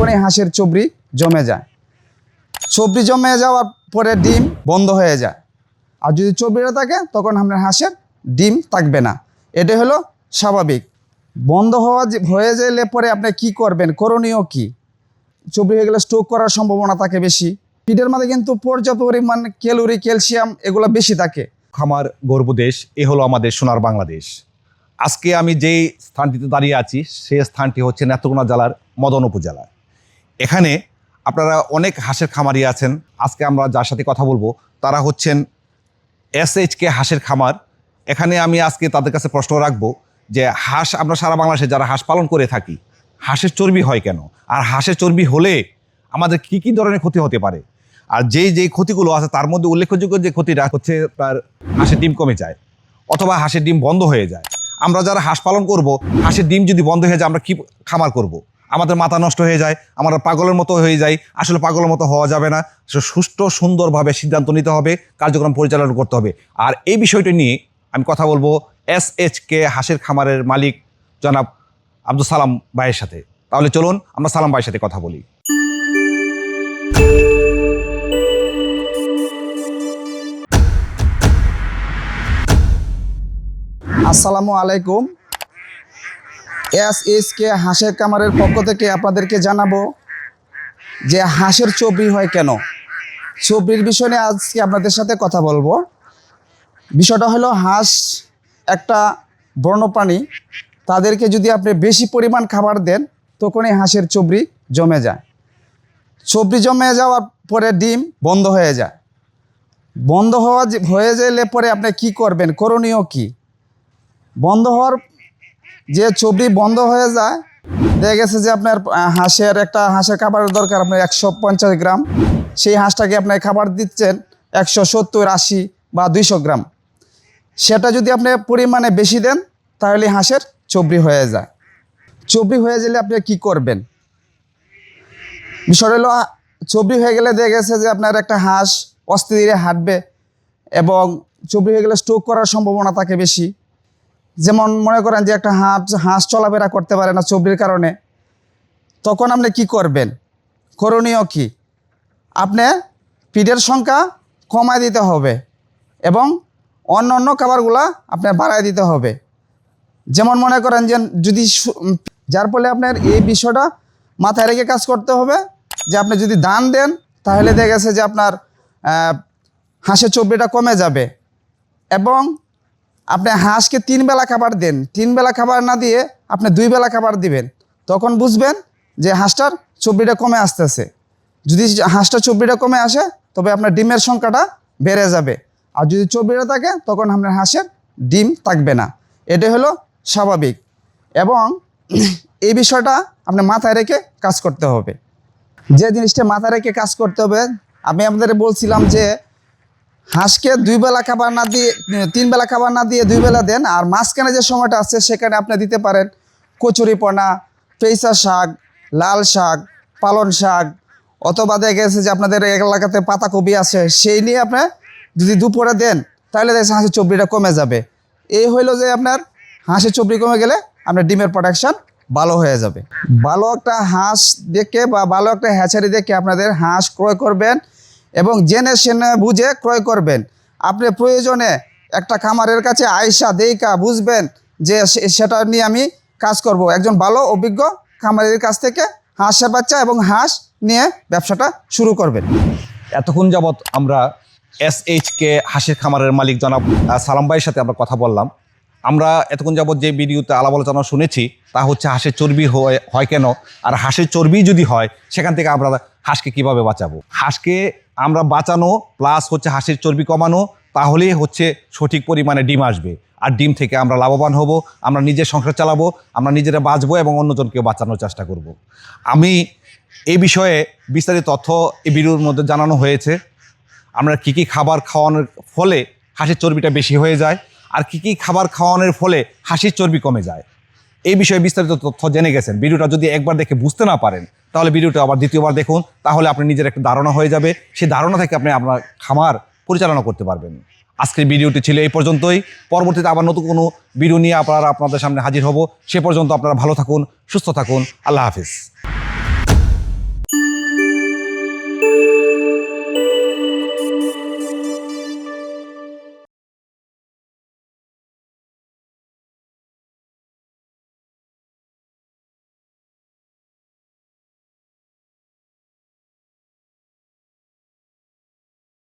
তখনই হাঁসের চবরি জমে যায়। চবরি জমে যাওয়ার পরে ডিম বন্ধ হয়ে যায়। আর যদি চবরিটা থাকে, তখন আপনার হাঁসের ডিম থাকবে না। এটা হলো স্বাভাবিক। বন্ধ হওয়া হয়ে গেলে পরে আপনি কি করবেন? করণীয় কি? চবরি হয়ে গেলে স্ট্রোক করার সম্ভাবনা থাকে বেশি। পিঠের মধ্যে কিন্তু পর্যাপ্ত পরিমাণ ক্যালোরি ক্যালসিয়াম এগুলো বেশি থাকে। খামার গর্বদেশ এ হলো আমাদের সোনার বাংলাদেশ। আজকে আমি যেই স্থানটিতে দাঁড়িয়ে আছি সেই স্থানটি হচ্ছে নেত্রকোনা জেলার মদন উপজেলা এখানে আপনারা অনেক হাঁসের খামারি আছেন। আজকে আমরা যার সাথে কথা বলব, তারা হচ্ছেন এস এইচ কে হাঁসের খামার। এখানে আমি আজকে তাদের কাছে প্রশ্ন রাখব যে, হাঁস আমরা সারা বাংলাদেশে যারা হাঁস পালন করে থাকি, হাঁসের চর্বি হয় কেন? আর হাঁসের চর্বি হলে আমাদের কি কি ধরনের ক্ষতি হতে পারে? আর যেই যেই ক্ষতিগুলো আছে, তার মধ্যে উল্লেখযোগ্য যে ক্ষতিটা হচ্ছে তার হাঁসের ডিম কমে যায় অথবা হাঁসের ডিম বন্ধ হয়ে যায়। আমরা যারা হাঁস পালন করব, হাঁসের ডিম যদি বন্ধ হয়ে যায়, আমরা কি খামার করব। আমাদের মাথা নষ্ট হয়ে যায়, আমরা পাগলের মতো হয়ে যাই, আসলে পাগলের মতো হওয়া যাবে না। সুষ্ঠু, সুন্দরভাবে সিদ্ধান্ত নিতে হবে, কার্যক্রম পরিচালনা করতে হবে। আর এই বিষয়টি নিয়ে আমি কথা বলব এস এইচ কে হাঁসের খামারের মালিক জনাব আব্দুল সালাম ভাইয়ের সাথে। তাহলে চলুন, আমরা সালাম ভাইয়ের সাথে কথা বলি। আসসালামু আলাইকুম। এস এস কে হাঁসের কামারের পক্ষ থেকে আপনাদেরকে জানাব যে হাঁসের চবরি হয় কেন? চবরির বিষয় আজকে আপনাদের সাথে কথা বলব। বিষয়টা হলো হাঁস একটা বন্যপ্রাণী, তাদেরকে যদি আপনি বেশি পরিমাণ খাবার দেন, তখনই হাঁসের চবরি জমে যায়। চবরি জমে যাওয়ার পরে ডিম বন্ধ হয়ে যায়। বন্ধ হওয়া হয়ে গেলে পরে আপনি কি করবেন? করণীয় কী? বন্ধ হওয়ার যে চবরি বন্ধ হয়ে যায়, দেখা গেছে যে আপনার হাঁসের একটা, হাঁসের খাবারের দরকার আপনার একশো পঞ্চাশ গ্রাম। সেই হাঁসটাকে আপনার খাবার দিচ্ছেন একশো সত্তর আশি বা দুইশো গ্রাম। সেটা যদি আপনি পরিমাণে বেশি দেন, তাহলে হাঁসের চবরি হয়ে যায়। চবরি হয়ে গেলে আপনি কি করবেন? বিষয় হলো চবরি হয়ে গেলে দেখা গেছে যে আপনার একটা হাঁস অস্থিরে হাঁটবে এবং চবরি হয়ে গেলে স্ট্রোক করার সম্ভাবনা থাকে বেশি। যেমন মনে করেন যে একটা হাঁস হাঁস চলাফেরা করতে পারে না চবরির কারণে, তখন আপনি কি করবেন? করণীয় কি? আপনি পিঠের সংখ্যা কমায় দিতে হবে এবং অন্য অন্য খাবারগুলা আপনার বাড়ায় দিতে হবে। যেমন মনে করেন যে যদি যার ফলে আপনার এই বিষয়টা মাথায় রেখে কাজ করতে হবে, যে আপনি যদি দান দেন, তাহলে দেখা গেছে যে আপনার হাঁসের চর্বিটা কমে যাবে এবং আপনি হাঁসকে তিন বেলা খাবার দেন, তিন বেলা খাবার না দিয়ে আপনি দুই বেলা খাবার দিবেন। তখন বুঝবেন যে হাঁসটার চর্বিটা কমে আসতেছে। যদি হাঁসটা চর্বিটা কমে আসে, তবে আপনার ডিমের সংখ্যাটা বেড়ে যাবে। আর যদি চর্বিটা থাকে, তখন আপনার হাঁসের ডিম থাকবে না। এটা হলো স্বাভাবিক। এবং এই বিষয়টা আপনি মাথায় রেখে কাজ করতে হবে। যে জিনিসটা মাথায় রেখে কাজ করতে হবে, আমি আপনাদের বলছিলাম যে হাঁসকে দুই বেলা খাবার না দিয়ে তিন বেলা খাবার না দিয়ে দুই বেলা দেন, আর মাঝখানে যে সময়টা আছে সেখানে আপনি দিতে পারেন কচুরিপনা পেঁচা শাক, লাল শাক, পালন শাক, অথবা দেখা গেছে যে আপনাদের এলাকাতে পাতাকপি আছে, সেই নিয়ে আপনি যদি দুপুরে দেন, তাহলে দেখছে হাঁসের চবরিটা কমে যাবে। এই হইল যে আপনার হাঁসের চবরি কমে গেলে আপনার ডিমের প্রোডাকশন ভালো হয়ে যাবে। ভালো একটা হাঁস দেখে বা ভালো একটা হ্যাচারি দেখে আপনাদের হাঁস ক্রয় করবেন এবং জেনে শুনে বুঝে ক্রয় করবেন। আপনি প্রয়োজনে একটা খামারের কাছে আয়সা দেইকা বুঝবেন যে সেটা নিয়ে আমি কাজ করব। একজন ভালো, অভিজ্ঞ খামারের কাছ থেকে হাঁসের বাচ্চা এবং হাঁস নিয়ে ব্যবসাটা শুরু করবেন। এতক্ষণ যাবৎ আমরা এস এইচ কে হাঁসের খামারের মালিক জনাব সালাম ভাইয়ের সাথে আমরা কথা বললাম। আমরা এতক্ষণ যাবৎ যে ভিডিওতে আলাপ আলোচনা শুনেছি, তা হচ্ছে হাঁসের চর্বি হয় কেন? আর হাঁসের চর্বি যদি হয়, সেখান থেকে আমরা হাঁসকে কীভাবে বাঁচাবো? হাঁসকে আমরা বাঁচানো প্লাস হচ্ছে হাঁসের চর্বি কমানো তাহলেই হচ্ছে সঠিক পরিমাণে ডিম আসবে। আর ডিম থেকে আমরা লাভবান হব, আমরা নিজের সংসার চালাবো, আমরা নিজেরা বাঁচবো এবং অন্যজনকেও বাঁচানোর চেষ্টা করব। আমি এই বিষয়ে বিস্তারিত তথ্য এই ভিডিওর মধ্যে জানানো হয়েছে। আমরা কি কি খাবার খাওয়ানোর ফলে হাঁসের চর্বিটা বেশি হয়ে যায়, আর কি কি খাবার খাওয়ানোর ফলে হাঁসির চর্বি কমে যায়। এই বিষয়ে বিস্তারিত তথ্য জেনে গেছেন। ভিডিওটা যদি একবার দেখে বুঝতে না পারেন, তাহলে ভিডিওটা আবার দ্বিতীয়বার দেখুন, তাহলে আপনি নিজের একটা ধারণা হয়ে যাবে। সেই ধারণা থেকে আপনি আপনার খামার পরিচালনা করতে পারবেন। আজকের ভিডিওটি ছিল এই পর্যন্তই। পরবর্তীতে আবার নতুন কোনো ভিডিও নিয়ে আপনারা আপনাদের সামনে হাজির হব। সে পর্যন্ত আপনারা ভালো থাকুন, সুস্থ থাকুন। আল্লাহ হাফিজ।